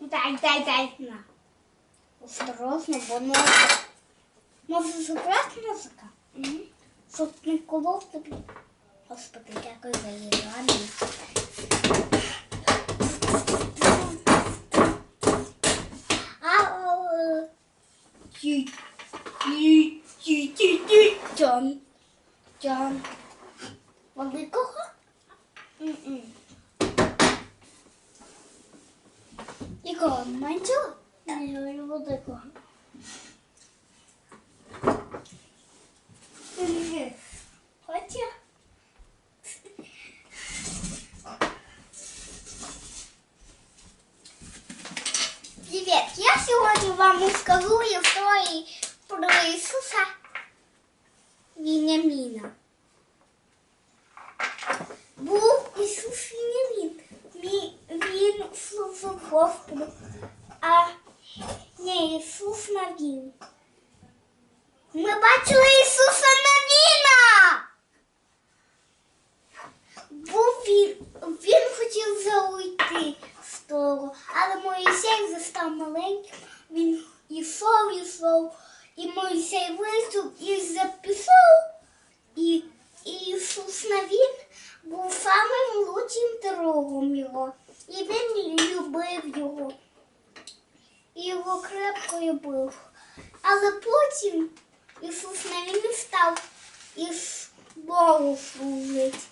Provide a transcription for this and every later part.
Дай, дай, дай, на. Осторожно, бо ножик. Може забрати ножика? Щоб не колов тобі. Господи, дякую за її радість. А, ті, ті, ті, ті, ті, Джон. Джон. Великого? М-м. Якого? Меншого? Не, великого. Ні. Хоча. Привет! Я сегодня вам расскажу истории про Иисуса Вениамина. Був Ісус Вениамин. Він, він служив Господу, а не Ісус Навін. Ми бачили Ісуса Навіна! Був він, він хотів зайти з того, але Моїсей застав маленьким, він ішов, ішов, і Моїсей вийшов і записав, і, і Ісус Навін був самим лучшим другом його. І він любив його. І його крепко любив. Але потім Ісус Навін став із Богу служить.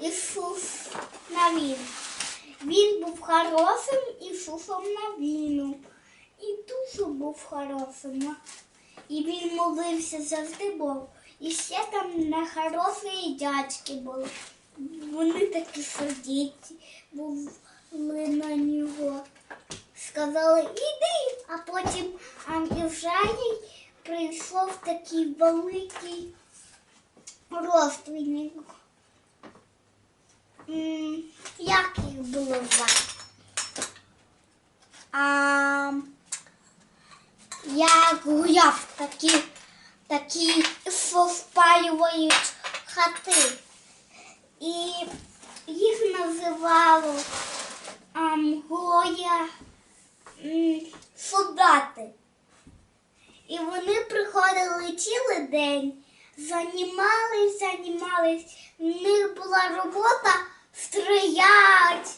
Ісус Навін. Він був хорошим Ісусом Навіном. І дуже був хорошим. І він молився завжди Богу. І ще там нехороші дядьки були. Вони такі сердиті були на нього. Сказали, іди, а потім Ізраїль прийшов такий великий розстрільник. М, Як їх було звати? А, я гуляв такі, Такі совпалюють хати. І їх називали ам, Гоя м, солдати. І вони приходили цілий день, займались, займались. В них була робота стрілять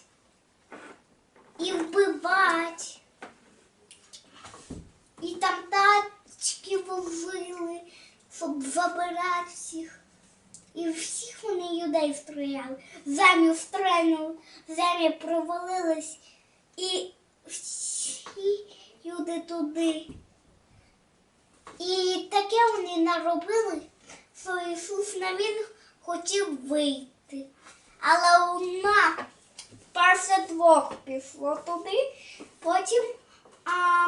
і вбивати. І там тачки возили, щоб забирати всіх. І всіх вони людей стріляли. Землю стрельнули, земля провалилась, і всі люди туди. І таке вони наробили, що Ісус навін хотів вийти. Але вона перше двох пішло туди, потім а,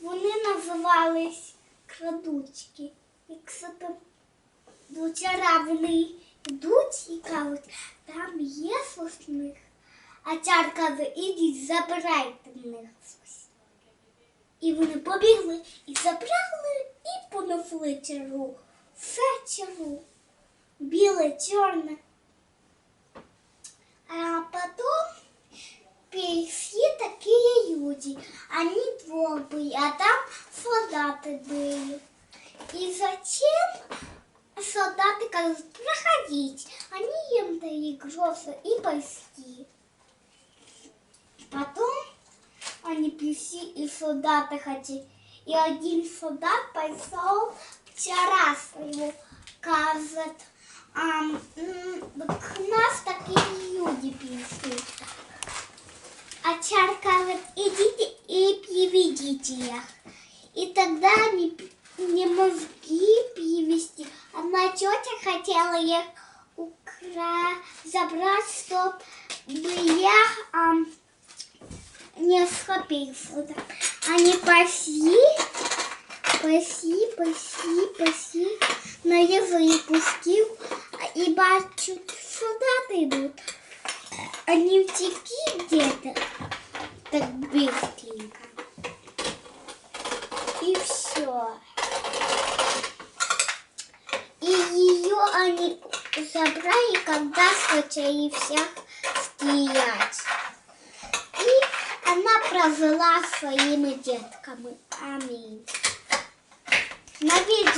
вони називались крадучки І кстати, вчора вони йдуть і кажуть, там є щось в них. А цар каже, ідіть, забирайте в них щось. І вони побігли і забрали і понесли чару. Все чару. Біле, чорне. А потом пришли такие люди. Они двое были, а там солдаты были. И затем солдаты говорят, проходить. Они им дали гроши и пошли. Потом они пришли, и солдаты хотели. И один солдат пошел вчера своего казать. А, к нас такие люди пришли. А царь говорит, идите и приведите их. И тогда они не могли привести. Одна тетя хотела их укра... забрать, чтобы я ам, не схопился. Они пошли, пошли, пошли, пошли, но я запустил, и бачу, солдаты идут. Они втекли где-то так быстренько. И все. И ее они забрали, когда хотели всех стрелять. И она прожила своими детками. Аминь. На видео